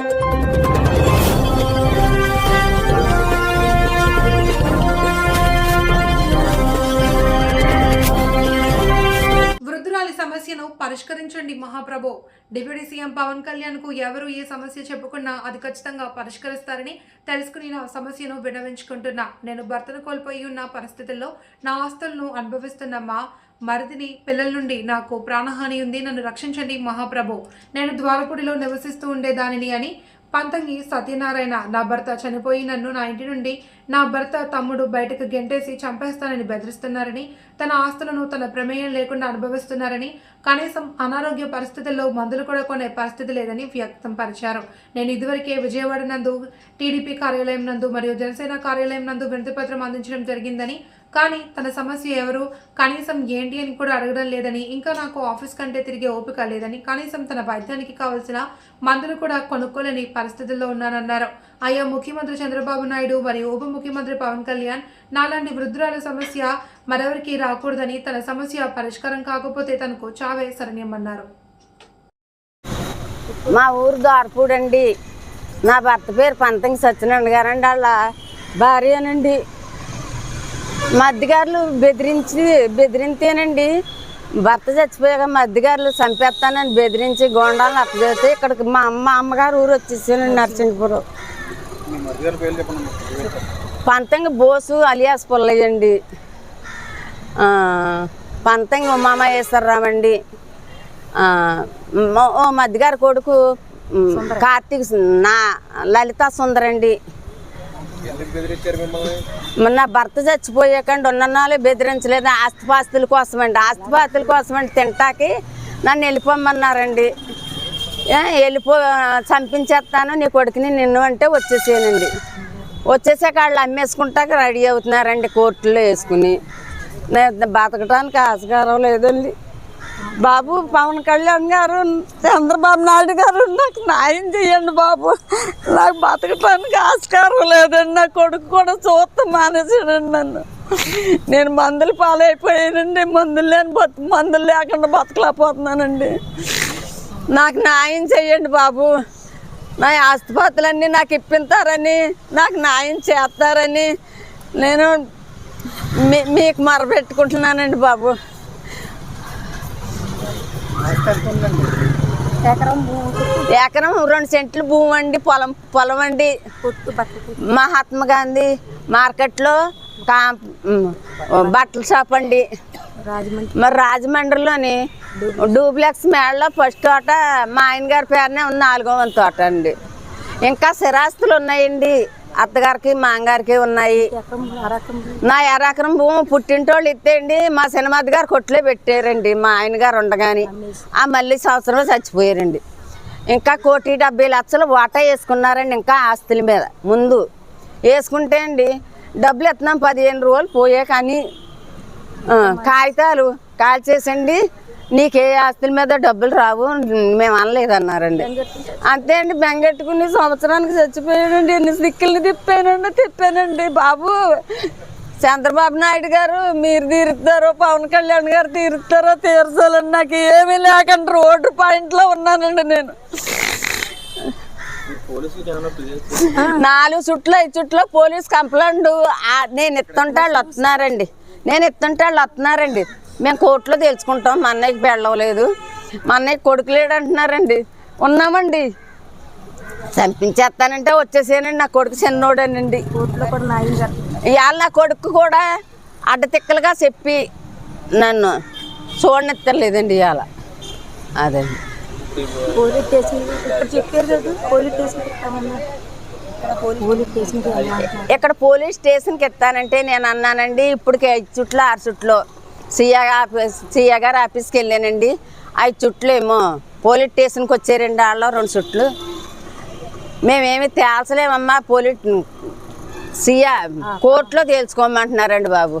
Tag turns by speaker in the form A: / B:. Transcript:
A: వృద్ధురాలి సమస్యను పరిష్కరించండి మహాప్రభు. Deputy CM Pawan కళ్యాణ్కు ఎవరు ఏ సమస్య చెప్పుకున్నా అది ఖచ్చితంగా పరిష్కరిస్తారని తెలుసుకుని నా సమస్యను వినవించుకుంటున్నా నేను భర్తను కోల్పోయి ఉన్న పరిస్థితుల్లో నా ఆస్తులను అనుభవిస్తున్న మా మరిదిని పిల్లల నుండి నాకు ప్రాణహాని ఉంది. నన్ను రక్షించండి మహాప్రభు. నేను ద్వారపుడిలో నివసిస్తూ ఉండేదానిని అని పంతంగి సత్యనారాయణ నా భర్త చనిపోయి నన్ను నా ఇంటి నుండి నా భర్త తమ్ముడు బయటకు గెంటేసి చంపేస్తానని బెదిరిస్తున్నారని తన ఆస్తులను తన ప్రమేయం లేకుండా అనుభవిస్తున్నారని కనీసం అనారోగ్య పరిస్థితుల్లో మందులు కూడా కొనే పరిస్థితి లేదని వ్యక్తం పరిచారు. నేను ఇదివరకే విజయవాడ నందు టీడీపీ కార్యాలయం నందు మరియు జనసేన కార్యాలయం నందు వినతిపత్రం అందించడం జరిగిందని కానీ తన సమస్య ఎవరు? కనీసం ఏంటి అని కూడా అడగడం లేదని ఇంకా నాకు ఆఫీస్ కంటే తిరిగే ఓపిక లేదని కనీసం తన వైద్యానికి కావలసిన మందులు కూడా కొనుక్కోలేని పరిస్థితుల్లో ఉన్నానన్నారు. అయ్యా ముఖ్యమంత్రి చంద్రబాబు నాయుడు మరియు ఉప ముఖ్యమంత్రి పవన్ కళ్యాణ్ నాలాంటి వృద్ధురాల సమస్య మరెవరికి రాకూడదని తన సమస్య పరిష్కారం కాకపోతే తనకు చావే శరణ్యమన్నారు.
B: మా ఊరు దారపూడండి నా భర్త పేరు పంతంగి సత్యనారాయణ గారండి. వాళ్ళ భార్యనండి మా అద్దెగారులు బెదిరించి బెదిరింతేనండి. భర్త చచ్చిపోయాక మా అద్దెగారులు చంపేస్తానని బెదిరించి గోండాలను అప్పచేస్తే ఇక్కడికి మా అమ్మ అమ్మగారు ఊరు వచ్చేసానండి నరసింహపురం. పంతంగి బోసు అలియాస్ పుల్లయ్య అండి ఆ, పంతంగి అండి ఓ మధ్యగారి కొడుకు కార్తీక్ నా లలిత సుందరండి. నా భర్త చచ్చిపోయాకండి ఉన్ననాలే బెదిరించలేదు. ఆస్తిపాస్తుల కోసమండి. ఆస్తిపాస్తుల కోసమండి తింటాకి. నన్ను వెళ్ళిపోమన్నారండి వెళ్ళిపో చంపించేస్తాను నీ కొడుకుని నిన్ను అంటే వచ్చేసేనండి. వచ్చేసాక వాళ్ళు అమ్మేసుకుంటాక రెడీ అవుతున్నారండి కోర్టులో వేసుకుని. నేను బతకడానికి ఆస్కారం లేదండి. బాబు పవన్ కళ్యాణ్ గారు చంద్రబాబు నాయుడు గారు నాకు న్యాయం చేయండి బాబు. నాకు బతకటానికి ఆస్కారం లేదండి. నా కొడుకు కూడా చూస్తాం మానేసాడండి నన్ను. నేను మందులు పాలైపోయానండి. మందులు లేని బతు మందులు లేకుండా బతకలేకపోతున్నానండి. నాకు న్యాయం చేయండి బాబు. నా ఆస్తిపాతులన్నీ నాకు ఇప్పింతారని నాకు న్యాయం చేస్తారని నేను మీ మీకు మరపెట్టుకుంటున్నానండి బాబు. ఎకరం రెండు సెంట్లు భూమి అండి పొలం పొలం అండి. మహాత్మా గాంధీ మార్కెట్లో బట్టల షాప్ అండి. మరి రాజమండ్రిలోని డూప్లెక్స్ మేడలో ఫస్ట్ తోట మా ఆయన గారి పేరునే ఉంది నాలుగో వంతు తోట అండి. ఇంకా స్థిరాస్తులు ఉన్నాయండి. అత్తగారికి మాంగారికి ఉన్నాయి. నా ఎరాకరం భూమి పుట్టింటోళ్ళు ఇత్తేయండి మా సినిమాది గారు కొట్లే పెట్టారండి. మా ఆయన గారు ఉండగాని. ఆ మళ్ళీ సంవత్సరంలో చచ్చిపోయారండి. ఇంకా కోటి డెబ్బై లక్షలు వాటా వేసుకున్నారండి ఇంకా ఆస్తుల మీద. ముందు వేసుకుంటే అండి డబ్బులు ఎత్తున్నాం పదిహేను రోజులు పోయే కానీ కాగితాలు కాల్చేసండి. నీకే ఆస్తుల మీద డబ్బులు రావు మేము అనలేదు అన్నారండి అంతే అండి బెంగెట్టుకుని సంవత్సరానికి చచ్చిపోయానండి ఎన్ని దిక్కుల్ని తిప్పానండి తిప్పానండి బాబు చంద్రబాబు నాయుడు గారు మీరు తీరుతారో పవన్ కళ్యాణ్ గారు తీరుతారో తీర్చాలని నాకు ఏమీ లేకుండా రోడ్డు పాయింట్లో ఉన్నానండి నేను. నాలుగు చుట్లు ఐదు చుట్లు పోలీస్ కంప్లైంట్ నేను ఎత్తుంటే వాళ్ళు వస్తున్నారండి. నేను ఎత్తుంటే వాళ్ళు వస్తున్నారండి. మేము కోర్టులో తెలుసుకుంటాం మా అన్నయ్యకి బెళ్ళవలేదు మా అన్నయ్య కొడుకు లేడు అంటున్నారండి. ఉన్నామండి. చంపించేస్తానంటే వచ్చేసానండి నా కొడుకు చిన్నోడేనండి. ఇవాళ నా కొడుకు కూడా అడ్డతిక్కలుగా చెప్పి నన్ను చూడనిత్తలేదండి ఇవాళ. అదండి
C: ఇప్పుడు
B: ఇక్కడ పోలీస్ స్టేషన్కి ఎత్తానంటే నేను అన్నానండి ఇప్పటికి ఐదు చుట్లు ఆరు చుట్లు. సిఐ ఆఫీస్ సిఐ గారు ఆఫీస్కి వెళ్ళానండి. ఐదు చుట్లు ఏమో పోలీస్ స్టేషన్కి వచ్చారండి వాళ్ళు రెండు చుట్లు. మేమేమి తేల్చలేమమ్మా పోలీస్ సిఐ కోర్టులో తేల్చుకోమంటున్నారండి బాబు.